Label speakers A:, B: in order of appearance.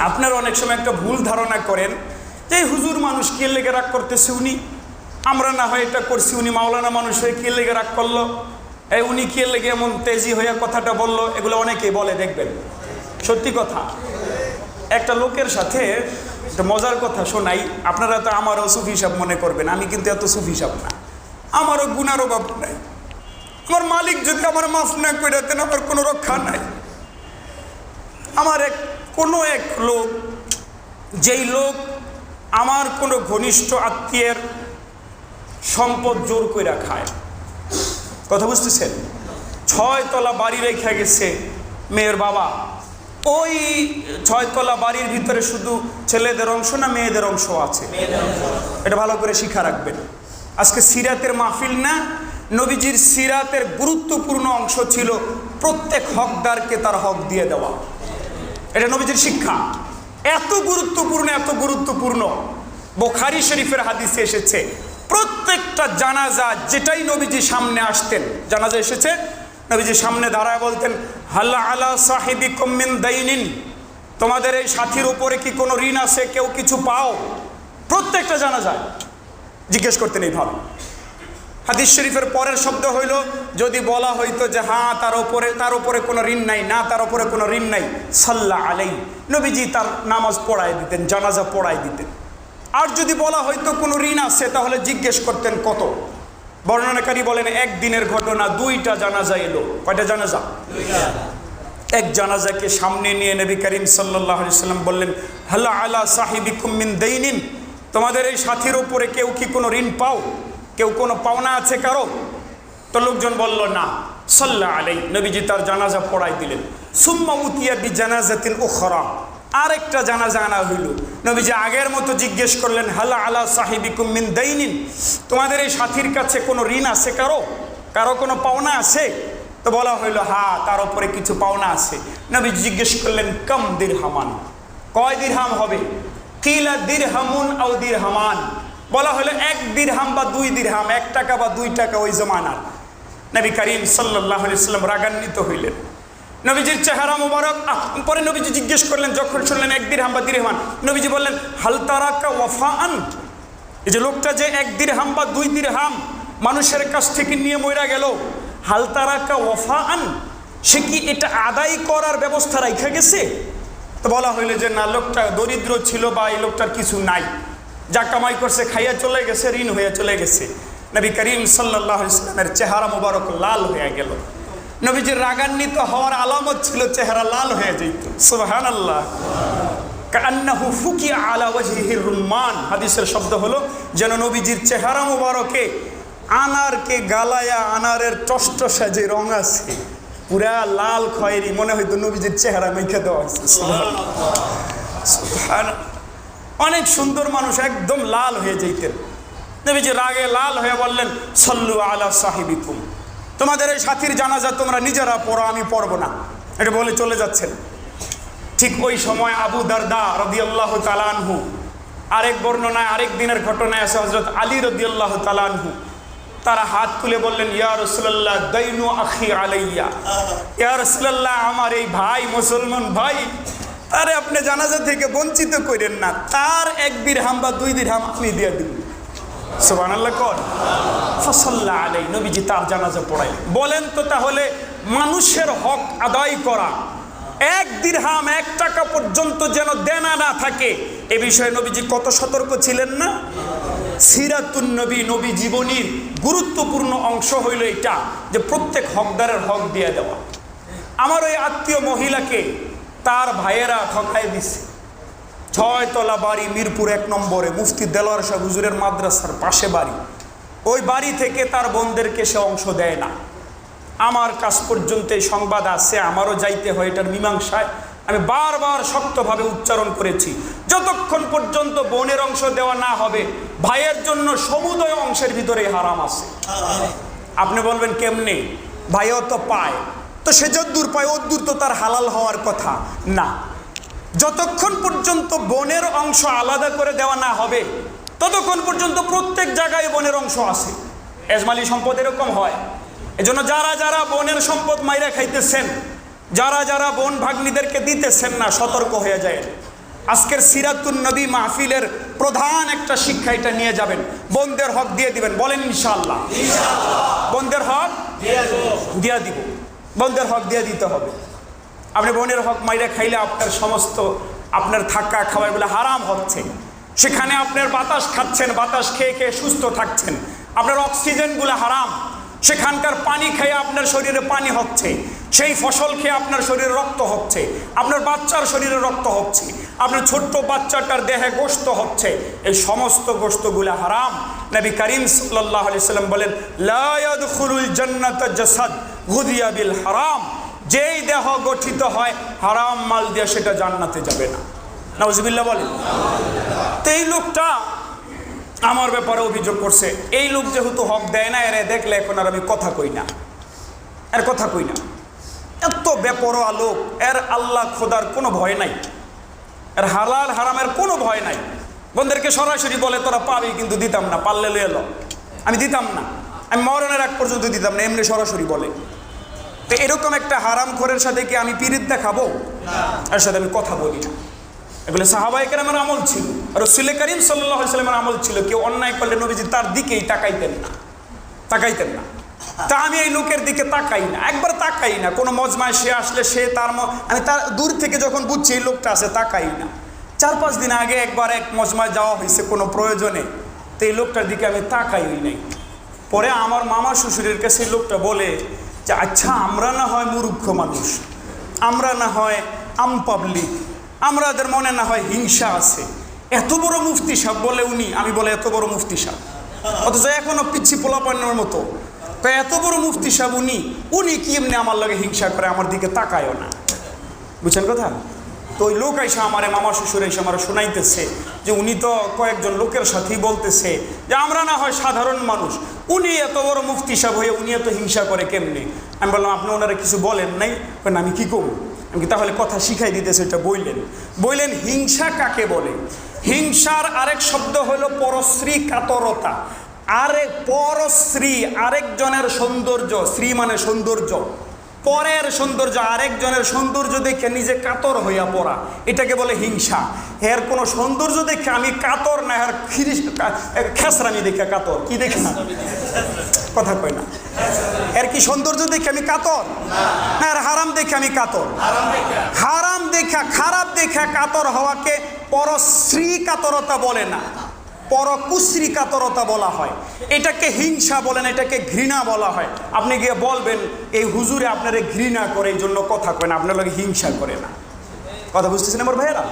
A: আপনারা অনেক সময় একটা ভুল ধারণা করেন যে হুজুর মানুষ কে লেগে রাগ করতেছে উনি? আমরা না হয় এটা করছি, উনি মাওলানা মানুষ হয়ে কে লেগে রাগ করল? এই উনি কে লেগে এমন তেজি হয়ে কথাটা বলল? এগুলো অনেকেই বলে, দেখবেন। সত্যি কথা। একটা লোকের সাথে একটা মজার কথা শোনাই। আপনারা তো আমারও সুফি সাহেব মনে করবেন, আমি কিন্তু এত সুফি সাহেব না। আমারও গুনারও অভাব নাই। আমার মালিক যদি আমার মাফ না করে দেন, আমার কোনো রক্ষা নাই। আমার এক কোনো এক লোক, যেই লোক আমার কোনো ঘনিষ্ঠ আত্মীয়ের সম্পদ জোর করে খায়। কথা বুঝতেছেন? ছয়তলা বাড়ি রেখে গেছে মেয়ের বাবা। ওই ছয়তলা বাড়ির ভিতরে শুধু ছেলেদের অংশ না মেয়েদের অংশ আছে? এটা ভালো করে শিখা রাখবেন। আজকে সিরাতের মাহফিল না, নবীজির সিরাতের গুরুত্বপূর্ণ অংশ ছিল প্রত্যেক হকদারকে তার হক দিয়ে দেওয়া। এটা নবীজির শিক্ষা। এত গুরুত্বপূর্ণ এত গুরুত্বপূর্ণ। বোখারি শরীফের হাদিসে এসেছে, প্রত্যেকটা জানাজা যেটাই নবীজি সামনে আসতেন, জানাজা এসেছে, নবীজি সামনে দাঁড়ায় বলতেন হাল্লা আলা সাহেবি কম্মিন দাইনিন? তোমাদের এই সাথীর উপরে কি কোনো ঋণ আছে? কেউ কিছু পাও? প্রত্যেকটা জানা যায় জিজ্ঞেস করতেন এইভাবে। হাদিস শরীফের পরের শব্দ হইল, যদি বলা হইতো যে হ্যাঁ তার ওপরে তার উপরে কোনো ঋণ নাই, না, তার উপরে কোনো ঋণ নাই সাল্লাহ আলাই নবীজি তার নামাজ পড়ায় দিতেন, জানাজা পড়ায় দিতেন। আর যদি বলা হয়তো কোনো ঋণ আছে, তাহলে জিজ্ঞেস করতেন কত? বর্ণনাকারী বলেন একদিনের ঘটনা, দুইটা জানাজা এলো। কয়টা জানাজা? এক জানাজাকে সামনে নিয়ে নবী করিম সাল্লাহ সাল্লাম বললেন হাল্লা আলা সাহিবি কুম্মিন দেইনিন? তোমাদের এই সাথীর উপরে কেউ কি কোনো ঋণ পাও? কেউ কোনো পাওনা আছে কারও? তো লোকজন বলল, না। সাল্লাহ আলাই নবীজি তার জানাজা পড়াই দিলেন। সুম্মা উতিয়া বি জানাজাতিন উখরা। আরেকটা জানাজা আনা হইল। নবীজি আগের মতো জিজ্ঞেস করলেন, হালা আলা সাহিবি কুম্মিন দেইনিন? তোমাদের এই সাথীর কাছে কোনো ঋণ আছে কারও? কারও কোনো পাওনা আছে? তো বলা হইল, হা, তার উপরে কিছু পাওনা আছে। নবী জিজ্ঞেস করলেন, কম দির হামান কয় দিরহাম হবে? কিলা দির হামুন আও দির হামান বলা হলো এক দিরহাম বা দুই দিরহাম, এক টাকা বা দুই টাকা ওই জমানার। নবী করিম সাল্লাহ সাল্লাম রাগান্বিত হইলেন। নবীজির চেহারা মুবারক পরে নবীজি জিজ্ঞেস করলেন, যখন শুনলেন এক দিরহাম বা দিরহামান, নবীজি বললেন হালতারাকা ওয়াফা আন এই যে লোকটা যে এক দিরহাম বা দুই দিরহাম মানুষের কাছ থেকে নিয়ে মইরা গেল হালতারাকা ওয়াফা আন সে কি এটা আদায় করার ব্যবস্থা রাখা গেছে? তো বলা হইল যে, না, লোকটা দরিদ্র ছিল বা এই লোকটার কিছু নাই। যা কামাই করছে, খাইয়া চলে গেছে, ঋণ হয়ে চলে গেছে। নবী করিম সাল্লাহ ইসলামের চেহারা মুবারক লাল হয়ে গেল। নবীজির রাগান্বিত হওয়ার আলামত ছিল চেহারা লাল হয়ে যেত। সুবাহান আল্লাহ কান্নাহু ফুকিয়া আলা ওয়াজহিহির রুম্মান। হাদিসের শব্দ হলো যেন নবীজির চেহারা মুবারকে আনারকে গালায়া, আনারের টষ্ট সাজে রং আছে। পুরা লাল খয়েরি, মনে হয়তো নবীজির চেহারা মেখে দেওয়া। সুবহানাল্লাহ। অনেক সুন্দর মানুষ একদম লাল হয়ে যেতেন নবীজি রাগে লাল হয়ে বললেন, সল্লু আলা সাহিবিকুম। তোমাদের এই সাথীর জানাজা তোমরা নিজেরা পড়ো, আমি পড়ব না। এটা বলে চলে যাচ্ছেন। ঠিক ওই সময় আবু দারদা রদিয়াল্লাহ তালানহু আরেক বর্ণনায়, আরেক দিনের ঘটনায় আছে হজরত আলী রদিয়াল্লাহ তালানহু তারা হাত তুলে বললেন, ইয়া রসুল্লাহ দৈনু আখি আলাইয়া। ইয়া রসুল্লাহ আমার এই ভাই মুসলমান ভাই তারে আপনি জানাজা থেকে বঞ্চিত করেন না। তার এক দিরহাম বা দুই দিরহাম আপনি দিয়ে দিন। কর। ফসল্লা আলাই নবীজি তার জানাজা পড়াই বলেন তো তাহলে মানুষের হক আদায় করা, এক দিরহাম এক টাকা পর্যন্ত যেন দেনা না থাকে, এ বিষয়ে নবীজি কত সতর্ক ছিলেন না? সিরাতুন নবী নবী জীবনীর গুরুত্বপূর্ণ অংশ হইল এটা, যে প্রত্যেক হকদারের হক দিয়ে দেওয়া। আমার ওই আত্মীয় মহিলাকে তার ভাইয়েরা ঠকাই দিছে। ছয়তলা বাড়ি মিরপুর এক নম্বরে, মুফতি দেলোয়ার শাহ হুজুরের মাদ্রাসার পাশে বাড়ি। ওই বাড়ি থেকে তার বোনদেরকে সে অংশ দেয় না। আমার কাছ পর্যন্ত এই সংবাদ আছে, আমারও যাইতে হয়, এটার মীমাংসায়। আমি বারবার শক্তভাবে উচ্চারণ করেছি, যতক্ষণ পর্যন্ত বোনের অংশ দেওয়া না হবে, ভাইয়ের জন্য সমুদয় অংশের ভিতরে হারাম আছে। আপনি বলবেন, কেমনে? ভাইও তো পায়। তো সে যদ্দূর পায় অদ্দূর তো তার হালাল হওয়ার কথা। না। যতক্ষণ পর্যন্ত বনের অংশ আলাদা করে দেওয়া না হবে ততক্ষণ পর্যন্ত প্রত্যেক জায়গায় বনের অংশ আছে। এজমালি সম্পদ এরকম হয়। এজন্য যারা যারা বনের সম্পদ মাইরা খাইতেছেন যারা যারা বন ভাগ্নিদেরকে দিতেছেন না সতর্ক হয়ে যায় আজকের সিরাতুন নবী মাহফিলের প্রধান একটা শিক্ষা এটা নিয়ে যাবেন। বোনদের হক দিয়ে দিবেন। বলেন ইনশাল্লাহ বোনদের হক দিয়া দিব। বোনদের হক দিয়ে দিতে হবে। আপনি বোনের হক মাইরে খাইলে আপনার সমস্ত, আপনার থাকা খাওয়া এগুলো হারাম হচ্ছে। সেখানে আপনার বাতাস খাচ্ছেন, বাতাস খেয়ে খেয়ে সুস্থ থাকছেন। আপনার অক্সিজেনগুলো হারাম। সেখানকার পানি খেয়ে আপনার শরীরে পানি হচ্ছে। সেই ফসল খেয়ে আপনার শরীরে রক্ত হচ্ছে। আপনার বাচ্চার শরীরে রক্ত হচ্ছে। আপনার ছোট্ট বাচ্চাটার দেহে গোস্ত হচ্ছে। এই সমস্ত গোস্তগুলো হারাম। নবী করিম সাল্লাহ আলি সাল্লাম বলেন লায়াদখুলুল জান্নাত জাসাদ। গুদিয়া বিল হারাম। যেই দেহ গঠিত হয়, হারাম মাল দিয়ে সেটা জান্নাতে যাবে না। নওয়াজবিল্লা বলেন। তো এই লোকটা আমার ব্যাপারে অভিযোগ করছে। এই লোক যেহেতু হক দেয় না, এরে দেখলে এখন আর আমি কথা কই না। এর কথা কই না। এত বেপরোয়া লোক, এর আল্লাহ খোদার কোনো ভয় নাই। এর হালাল হারামের কোনো ভয় নাই। বন্ধুদেরকে সরাসরি বলে, তোরা পাবি কিন্তু দিতাম না, পারলে লয়ে আমি দিতাম না। আমি মরণের এক পর্যন্ত দিতাম না, এমনি সরাসরি বলে। তো এরকম একটা হারাম খোরের সাথে কি আমি পিরিত দেখাবো? এর সাথে আমি কথা বলি না। এগুলো সাহাবাহিকের আমার আমল ছিল। রসুল করিম সাল্লাহ সাল্লামের আমল ছিল। কেউ অন্যায় করলে নবীজি তার দিকেই তাকাইতেন না। তাকাইতেন না। তা আমি এই লোকের দিকে তাকাই না। একবার তাকাই না। কোনো মজমায় সে আসলে সে তার আমি তার দূর থেকে যখন বুঝছি এই লোকটা আছে তাকাই না। চার পাঁচ দিন আগে একবার এক মজমায় যাওয়া হয়েছে কোনো প্রয়োজনে। তো এই লোকটার দিকে আমি তাকাই নাই। পরে আমার মামা শ্বশুরের কাছে লোকটা বলে যে আচ্ছা আমরা না হয় মূর্খ মানুষ, আমরা না হয় আম পাবলিক আমাদের মনে না হয় হিংসা আছে। এত বড় মুফতি সাহেব বলে উনি, আমি বলে এত বড় মুফতি সাহেব। অথচ এখনও পিচ্ছি পোলাপান্নার মতো। এত বড় মুফতি সাহেব উনি উনি কি এমনি আমার লাগে হিংসা করে, আমার দিকে তাকায়ও না। বুঝছেন কথা? তো ওই লোক এসে আমার মামা শ্বশুর এসে আমার শোনাইতেছে যে উনি তো কয়েকজন লোকের সাথেই বলতেছে যে আমরা না হয় সাধারণ মানুষ। উনি এত বড় মুফতি সাহেব হয়ে উনি এত হিংসা করে কেমনি? আমি বললাম আপনি ওনারা কিছু বলেন নাই? বলেন, আমি কি করব? আমি তাহলে কথা শিখাই দিতেছে এটা বইলেন। বললেন হিংসা কাকে বলে? হিংসার আরেক শব্দ হলো পরশ্রী কাতরতা। আরেক পরশ্রী আরেকজনের সৌন্দর্য শ্রী মানে সৌন্দর্য। পরের সৌন্দর্য, আরেকজনের সৌন্দর্য দেখে নিজে কাতর হইয়া পড়া। এটাকে বলে হিংসা। এর কোনো সৌন্দর্য দেখে আমি কাতর না, এর খেসরামি দেখে কাতর। কি দেখে না? কথা কই না। এর কি সৌন্দর্য দেখে আমি কাতর? না, এর হারাম দেখে আমি কাতর। হারাম দেখা, খারাপ দেখা কাতর হওয়াকে পরশ্রী কাতরতা বলে না। পরকুশ্রী কাতরতা বলা হয়। এটাকে হিংসা বলেন, এটাকে ঘৃণা বলা হয়। আপনি গিয়ে বলবেন, এই হুজুরে আপনারা ঘৃণা করে, এই জন্য কথা কয় না, আপনার লোক হিংসা করে না। কথা বুঝতেছেন আমার ভাইয়েরা?